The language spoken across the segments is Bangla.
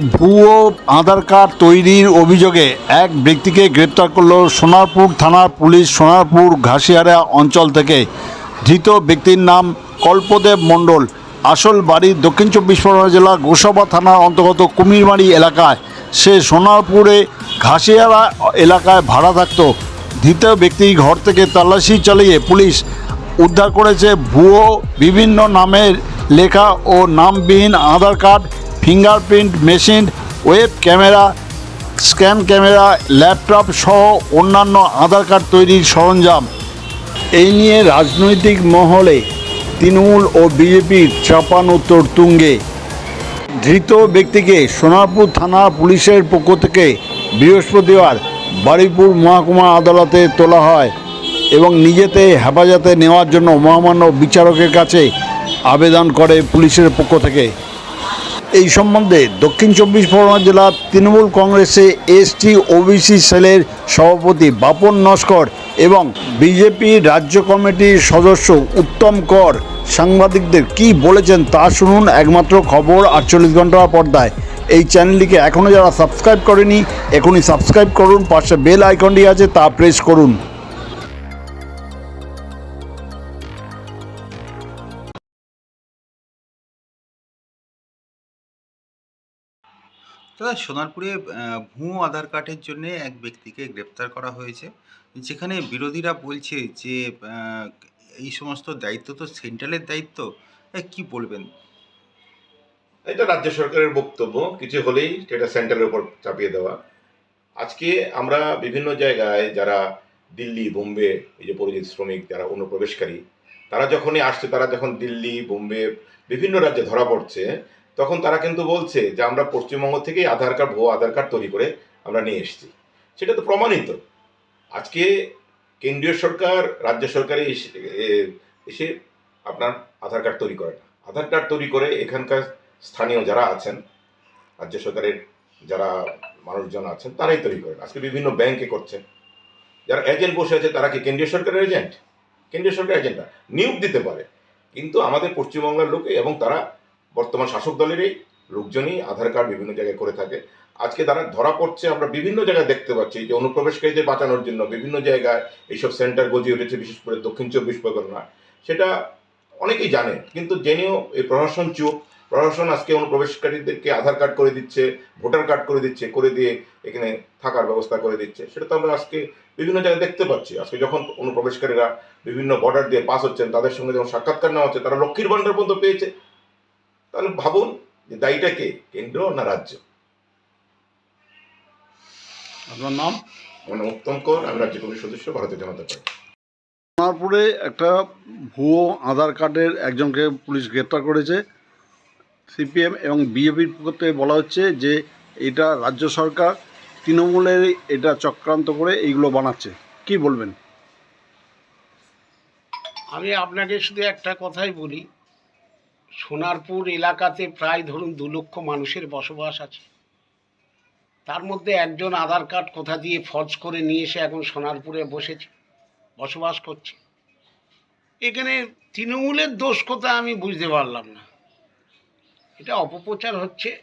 ভুয়ো আধার কার্ড তৈরির অভিযোগে এক ব্যক্তিকে গ্রেপ্তার করল সোনারপুর থানার পুলিশ সোনারপুর ঘাসিয়ারা অঞ্চল থেকে। ধৃত ব্যক্তির নাম কল্পদেব মণ্ডল। আসল বাড়ি দক্ষিণ চব্বিশ পরগনা জেলা গোসাবা থানার অন্তর্গত কুমিরমারি এলাকায়। সে সোনারপুরে ঘাসিয়ারা এলাকায় ভাড়া থাকত। ধৃত ব্যক্তির ঘর থেকে তল্লাশি চালিয়ে পুলিশ উদ্ধার করেছে ভুয়ো বিভিন্ন নামের লেখা ও নামবিহীন Aadhaar card fingerprint machine, web camera, scan camera, laptop সহ অন্যান্য আধার কার্ড তৈরির সরঞ্জাম। এই নিয়ে রাজনৈতিক মহলে তৃণমূল ও বিজেপির চাপান উত্তর তুঙ্গে। ধৃত ব্যক্তিকে সোনারপুর থানা পুলিশের পক্ষ থেকে বৃহস্পতিবার বারুইপুর মহকুমা আদালতে তোলা হয় এবং নিজেতে হেফাজতে নেওয়ার জন্য মহামান্য বিচারকের কাছে আবেদন করে পুলিশের পক্ষ থেকে। এই সম্বন্ধে দক্ষিণ চব্বিশ পরগনা জেলার তৃণমূল কংগ্রেসে এসটি ওবিসি সেলের সভাপতি বাপন নস্কর এবং বিজেপি রাজ্য কমিটির সদস্য উত্তম কর সাংবাদিকদের কি বলেছেন তা শুনুন একমাত্র খবর আটচল্লিশ ঘণ্টা পর্দায়। এই চ্যানেলটিকে এখনও যারা সাবস্ক্রাইব করেনি, এখনই সাবস্ক্রাইব করুন, পাশে বেল আইকনটি আছে তা প্রেস করুন। দাদা সোনারপুরে ভুয়ো আধার কার্ডের জন্য এক ব্যক্তিকে গ্রেপ্তার করা হয়েছে। যেখানে বিরোধীরা বলছে যে এই সমস্ত দায়িত্ব তো সেন্ট্রালের দায়িত্ব কি বলবেন? এটা রাজ্য সরকারের বক্তব্য, কিছু হলেই সেটা সেন্টারের উপর চাপিয়ে দেওয়া। আজকে আমরা বিভিন্ন জায়গায় যারা দিল্লি, বোম্বে, এই যে পরিচিত শ্রমিক যারা অনুপ্রবেশকারী, তারা যখনই আসছে, তারা যখন দিল্লি, বোম্বে, বিভিন্ন রাজ্যে ধরা পড়ছে তখন তারা কিন্তু বলছে যে, আমরা পশ্চিমবঙ্গ থেকেই আধার কার্ড, ভুয়ো আধার কার্ড তৈরি করে আমরা নিয়ে এসেছি। সেটা তো প্রমাণিত। আজকে কেন্দ্রীয় সরকার, রাজ্য সরকারে এসে- আপনার আধার কার্ড তৈরি করে না। আধার কার্ড তৈরি করে এখানকার স্থানীয় যারা আছেন, রাজ্য সরকারের যারা মানুষজন আছেন, তারাই তৈরি করেন আজকে বিভিন্ন ব্যাংকে করছেন যারা এজেন্ট বসে আছে, তারা কি কেন্দ্রীয় সরকারের এজেন্ট কেন্দ্রীয় সরকার এজেন্ট না। নিয়োগ দিতে পারে। কিন্তু আমাদের পশ্চিমবাংলার লোকে এবং তারা বর্তমান শাসক দলেরই লোকজনই আধার কার্ড বিভিন্ন জায়গায় করে থাকে। আজকে তারা ধরা পড়ছে, আমরা বিভিন্ন জায়গায় দেখতে পাচ্ছি যে অনুপ্রবেশকারীদের বাঁচানোর জন্য বিভিন্ন জায়গায় এইসব সেন্টার গজিয়ে উঠেছে, বিশেষ করে দক্ষিণ চব্বিশ পরগনা। সেটা অনেকেই জানে, কিন্তু জেনেও এই প্রশাসন চুপ। প্রশাসন আজকে অনুপ্রবেশকারীদেরকে আধার কার্ড করে দিচ্ছে, ভোটার কার্ড করে দিচ্ছে, করে দিয়ে এখানে থাকার ব্যবস্থা করে দিচ্ছে। সেটা তো আমরা আজকে বিভিন্ন জায়গায় দেখতে পাচ্ছি। আজকে যখন অনুপ্রবেশকারীরা বিভিন্ন বর্ডার দিয়ে পাস হচ্ছেন, তাদের সঙ্গে যখন সাক্ষাৎকার নেওয়া হচ্ছে, তারা লক্ষ্মীর ভাণ্ডার পর্যন্ত পেয়েছে। তাহলে ভাবুন যে দায়ীটা কে? কেন্দ্র না রাজ্য? আপনার নাম? মানে উত্তম কর আমি রাজ্য কমিটির সদস্য ভারতীয় জনতা পার্টি। সোনারপুরে একটা ভুয়ো আধার কার্ডের একজনকে পুলিশ গ্রেপ্তার করেছে। সিপিএম এবং বিজেপির পক্ষ থেকে বলা হচ্ছে যে এটা রাজ্য সরকার তৃণমূলের এটা চক্রান্ত করে এইগুলো বানাচ্ছে। কি বলবেন? আমি আপনাকে শুধু একটা কথাই বলি সোনারপুর এলাকাতে প্রায় ধরুন দু লক্ষ মানুষের বসবাস আছে। তার মধ্যে একজন আধার কার্ড কোথা দিয়ে ফর্জ করে নিয়ে এসে এখন সোনারপুরে বসেছে, বসবাস করছে। এখানে তৃণমূলের দোষ কোথায় আমি বুঝতে পারলাম না। এটা অপপ্রচার হচ্ছে,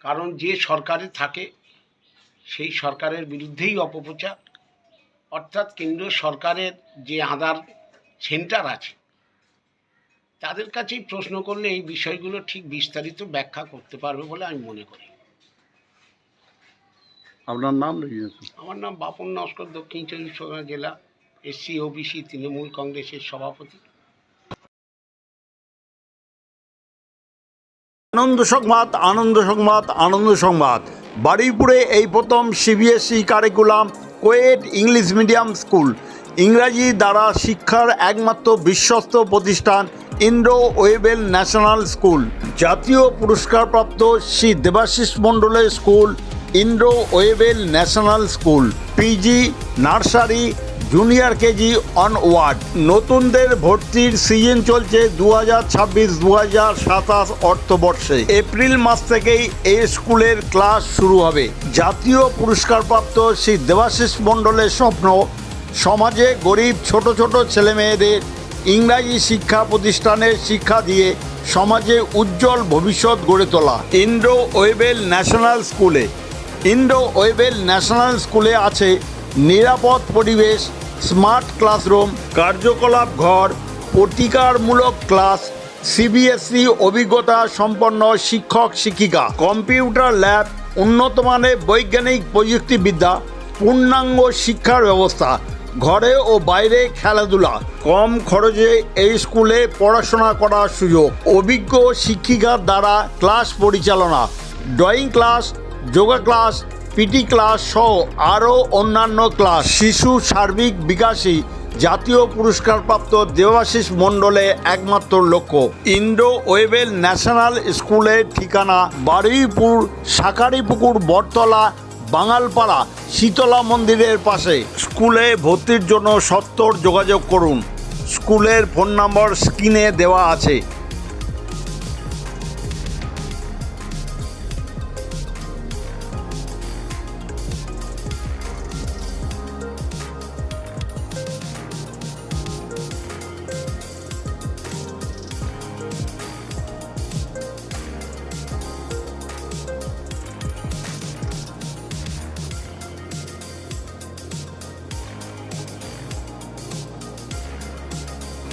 কারণ যে সরকারে থাকে, সেই সরকারের বিরুদ্ধেই অপপ্রচার। অর্থাৎ কেন্দ্রীয় সরকারের যে আধার সেন্টার আছে তাদের কাছেই প্রশ্ন করলে এই বিষয়গুলো ঠিক বিস্তারিত ব্যাখ্যা করতে পারবে বলে আমি মনে করি। আপনার নাম আমার নাম বাপন নস্কর দক্ষিণ চব্বিশ পরগনা জেলা এসসি ওবিসি তৃণমূল কংগ্রেসের সভাপতি। আনন্দ সংবাদ আনন্দ সংবাদ আনন্দ সংবাদ। বারুইপুরে এই প্রথম CBSE curriculum coed English medium school ইংরাজি দ্বারা শিক্ষার একমাত্র বিশ্বস্ত প্রতিষ্ঠান ইন্দ্র ওয়েবেল ন্যাশনাল স্কুল। জাতীয় পুরস্কারপ্রাপ্ত শ্রী দেবাশিস মণ্ডলের school, Indra Webel national school, PG, nursery, junior KG onward নতুনদের ভর্তির সিজন চলছে দু হাজার ছাব্বিশ দু হাজার সাতাশ অর্থবর্ষে। এপ্রিল মাস থেকেই এই স্কুলের ক্লাস শুরু হবে। জাতীয় পুরস্কারপ্রাপ্ত শ্রী দেবাশিস মণ্ডলের স্বপ্ন, সমাজে গরিব ছোট ছোট ছেলেমেয়েদের ইংরাজি শিক্ষা প্রতিষ্ঠানের শিক্ষা দিয়ে সমাজে উজ্জ্বল ভবিষ্যৎ গড়ে তোলা। ইন্ডো ওয়েবেল ন্যাশনাল স্কুলে। ইন্ডো ওয়েবেল ন্যাশনাল স্কুলে আছে নিরাপদ পরিবেশ, স্মার্ট ক্লাসরুম, কার্যকলাপ ঘর, প্রতিকারমূলক ক্লাস, সিবিএসই অভিজ্ঞতা সম্পন্ন শিক্ষক শিক্ষিকা, কম্পিউটার ল্যাব, উন্নত মানের বৈজ্ঞানিক প্রযুক্তিবিদ্যা, পূর্ণাঙ্গ শিক্ষার ব্যবস্থা। ঘরে ও বাইরে খেলাধুলা। কম খরচে এই স্কুলে পড়াশোনা করার সুযোগ। অভিজ্ঞ শিক্ষিকার দ্বারা ক্লাস পরিচালনা, drawing class, yoga class PT class সহ আরও অন্যান্য ক্লাস। শিশু সার্বিক বিকাশী জাতীয় পুরস্কারপ্রাপ্ত দেবাশিস মণ্ডলে একমাত্র লক্ষ্য। ইন্ডো ওয়েবেল ন্যাশনাল স্কুলের ঠিকানা বারুইপুর, শাকারিপুকুর, বটতলা বাঙালপাড়া শীতলা মন্দিরের পাশে। স্কুলে ভর্তির জন্য সত্তর যোগাযোগ করুন। স্কুলের ফোন নম্বর স্ক্রিনে দেওয়া আছে।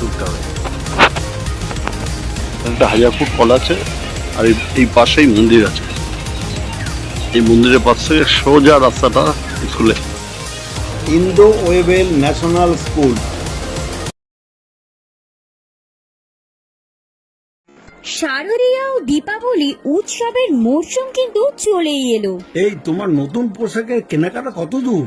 হবে। একটা হাজার ফুট কল আছে আর এই- পাশেই মন্দির আছে। এই মন্দিরের পাশ থেকে সোজা রাস্তাটা স্কুলে ইন্ডো ওয়েবেল ন্যাশনাল স্কুল শারদীয়া ও দীপাবলি উৎসবের মরশুম কিন্তু চলেই এলো। এই তোমার নতুন পোশাকের কেনাকাটা কত দূর?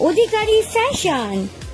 অধিকারী ফ্যাশন।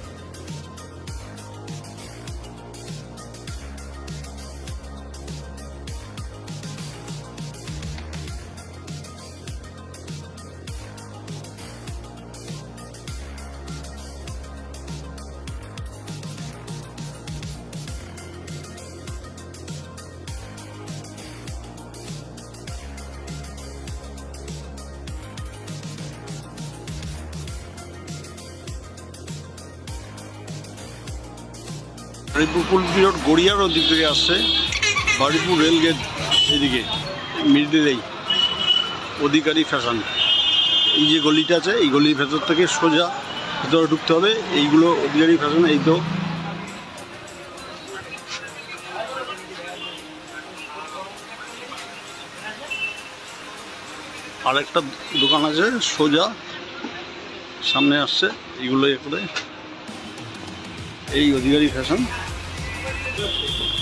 বাড়িপুর বিরোড গড়িয়ার ওদিক থেকে আসছে। বাড়িপুর রেলগেট এদিকে মিডিলেই অধিকারী ফ্যাশন। এই যে গলিটা আছে, এই গলির ভেতর থেকে সোজা ভেতরে ঢুকতে হবে। এইগুলো অধিকারী ফ্যাশন, এই তো। আর একটা দোকান আছে, সোজা সামনে আসছে এইগুলো এ করে। এই অধিকারী ফ্যাশন। Thank you.